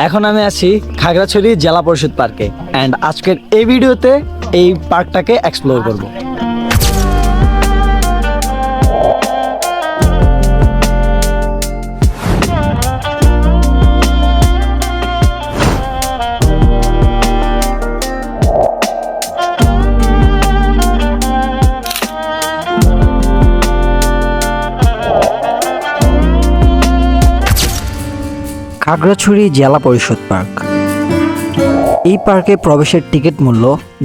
এখন আমি আছি খাগড়াছড়ি জেলা পরিষদ পার্কে অ্যান্ড আজকের এই ভিডিওতে এই পার্কটাকে এক্সপ্লোর করব। খাগড়াছড়ি জেলা পরিষদ পার্ক। এই পার্কে প্রবেশের টিকিট মূল্য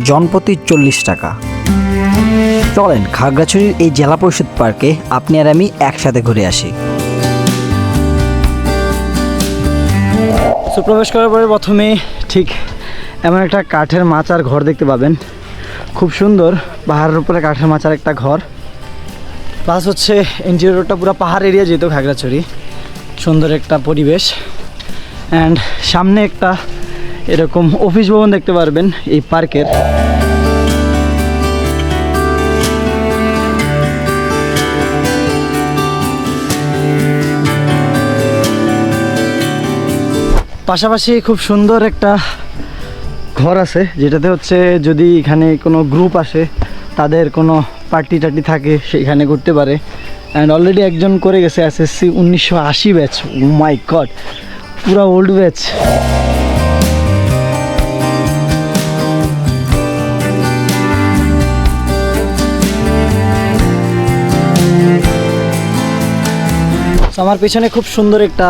জনপ্রতি চল্লিশ টাকা। চলেন, খাগড়াছড়ির এই জেলা পরিষদ পার্কে আপনি আর আমি একসাথে ঘুরে আসি। প্রবেশ করার পরে প্রথমে ঠিক এমন একটা কাঠের মাচার ঘর দেখতে পাবেন। খুব সুন্দর, পাহাড়ের উপরে কাঠের মাচার একটা ঘর। প্লাস হচ্ছে ইন্টেরিয়রটা পুরো পাহাড় এরিয়া যেহেতু খাগড়াছড়ি। সুন্দর একটা পরিবেশ। অ্যান্ড সামনে একটা এরকম অফিস ভবন দেখতে পারবেন এই পার্কের। পাশাপাশি খুব সুন্দর একটা ঘর আছে, যেটাতে হচ্ছে যদি এখানে কোনো গ্রুপ আসে, তাদের কোনো পার্টি টার্টি থাকে, সেখানে করতে পারে। অ্যান্ড অলরেডি একজন করে গেছে এসএসসি উনিশশো আশি ব্যাচ মাই গড পুরা ওল্ড ব্যাচ আমার পিছনে খুব সুন্দর একটা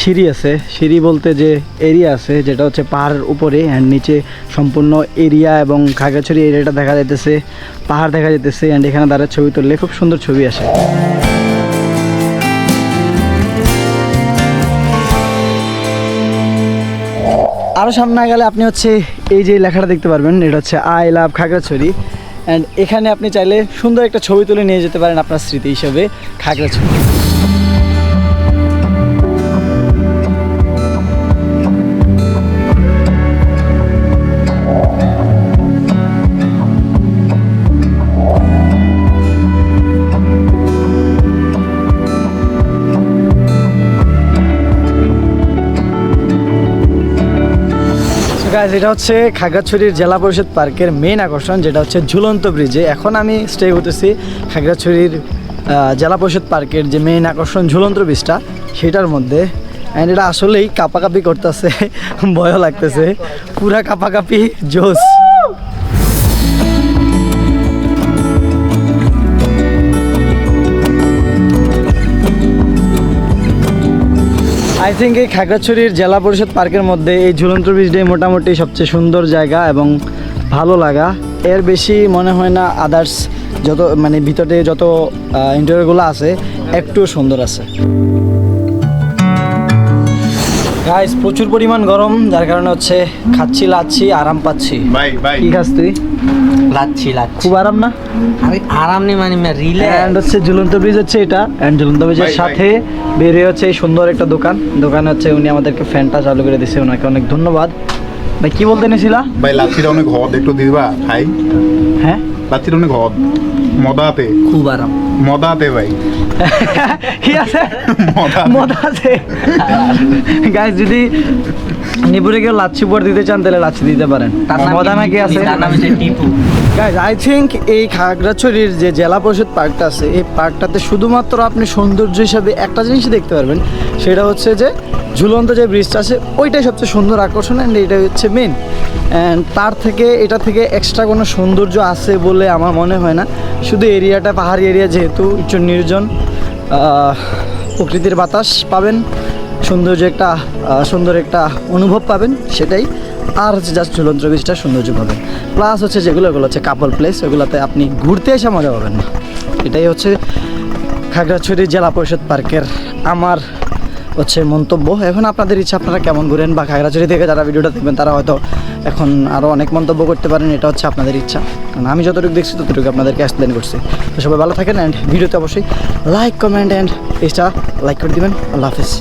সিঁড়ি আছে। সিঁড়ি বলতে যে এরিয়া আছে, যেটা হচ্ছে পাহাড়ের উপরে অ্যান্ড নিচে সম্পূর্ণ এরিয়া এবং খাগড়াছড়ি এরিয়াটা দেখা যাইতেছে, পাহাড় দেখা যাইতেছে অ্যান্ড এখানে দাঁড়ায় ছবি তুললে খুব সুন্দর ছবি আসে। আরও সামনে গেলে আপনি হচ্ছে এই যে লেখাটা দেখতে পারবেন, এটা হচ্ছে আই লাভ খাগড়াছড়ি। অ্যান্ড এখানে আপনি চাইলে সুন্দর একটা ছবি তুলে নিয়ে যেতে পারেন আপনার স্মৃতি হিসেবে খাগড়াছড়ি। Guys, এটা হচ্ছে খাগড়াছড়ির জেলা পরিষদ পার্কের মেইন আকর্ষণ যেটা হচ্ছে ঝুলন্ত ব্রিজে এখন আমি স্টে করতেছি খাগড়াছড়ির জেলা পরিষদ পার্কের যে মেইন আকর্ষণ ঝুলন্ত ব্রিজটা সেটার মধ্যে। অ্যান্ড এটা আসলেই কাপাকাপি করতেছে ভয়ও লাগতেছে। পুরা কাপাকাপি জোস থিঙ্ক এই খাগড়াছড়ির জেলা পরিষদ পার্কের মধ্যে এই ঝুলন্ত ব্রিজটাই মোটামুটি সবচেয়ে সুন্দর জায়গা এবং ভালো লাগা। এর বেশি মনে হয় না আদার্স যত মানে ভিতরে যত ইন্টারভিউগুলো আছে একটু সুন্দর আছে। গাইস প্রচুর পরিমাণ গরম যার কারণে হচ্ছে খাচ্ছি লাচ্ছি আরাম পাচ্ছি। ভাই ভাই কি খাস তুই? লাচ্ছি লাচ্ছি। খুব আরাম না? আরে আরাম নেই মানে রিলে অ্যান্ড হচ্ছে ঝুলন্ত ব্রিজ হচ্ছে এটা অ্যান্ড ঝুলন্ত ব্রিজের ভাই, ভাই। সাথে বেরিয়ে হচ্ছে এই সুন্দর একটা দোকান। দোকানে হচ্ছে উনি আমাদেরকে ফ্যানটা চালু করে দিয়েছে ওনাকে অনেক ধন্যবাদ। ভাই কি বলতে নিয়েছিলা ভাই লাচ্ছিটা অনেক হদ একটু দিবা খাই। হ্যাঁ? লাচ্ছিটা অনেক হদ মদাতে। খুব আরাম। মদাতে ভাই। কি আছে? মদা মদ আছে গাইস যদি নিপুরে কেউ লাচ্ছি পর দিতে চান তাহলে লাচ্ছি দিতে পারেন। নাকি আছে? তার নাম হচ্ছে টিপু। গাইজ আই থিঙ্ক এই খাগড়াছড়ির যে জেলা পরিষদ পার্কটা আছে এই পার্কটাতে শুধুমাত্র আপনি সৌন্দর্য হিসাবে একটা জিনিসই দেখতে পারবেন সেটা হচ্ছে যে ঝুলন্ত যে ব্রিজটা আছে ওইটাই সবচেয়ে সুন্দর আকর্ষণ অ্যান্ড এটাই হচ্ছে মেন অ্যান্ড তার থেকে এটা থেকে এক্সট্রা কোনো সৌন্দর্য আছে বলে আমার মনে হয় না। শুধু এরিয়াটা পাহাড়ি এরিয়া যেহেতু একটু নির্জন প্রকৃতির বাতাস পাবেন। সৌন্দর্য একটা সুন্দর একটা অনুভব পাবেন, সেটাই। আর হচ্ছে জাস্ট ঝুলন্ত ব্রিজটা সৌন্দর্য পাবেন। প্লাস হচ্ছে যেগুলো, এগুলো হচ্ছে কাপল প্লেস ওগুলোতে আপনি ঘুরতে এসে মজা পাবেন না। এটাই হচ্ছে খাগড়াছড়ি জেলা পরিষদ পার্কের আমার হচ্ছে মন্তব্য। এখন আপনাদের ইচ্ছা, আপনারা কেমন ঘুরেন বা খাগড়াছড়ি থেকে যারা ভিডিওটা দেখবেন, তারা হয়তো এখন আরও অনেক মন্তব্য করতে পারেন, এটা হচ্ছে আপনাদের ইচ্ছা। কারণ আমি যতটুকু দেখছি, ততটুকু আপনাদেরকে এক্সপ্লেন করছি। তো সবাই ভালো থাকেন অ্যান্ড ভিডিওতে অবশ্যই লাইক কমেন্ট অ্যান্ড পেজটা লাইক করে দিবেন। আল্লাহ হাফিজ।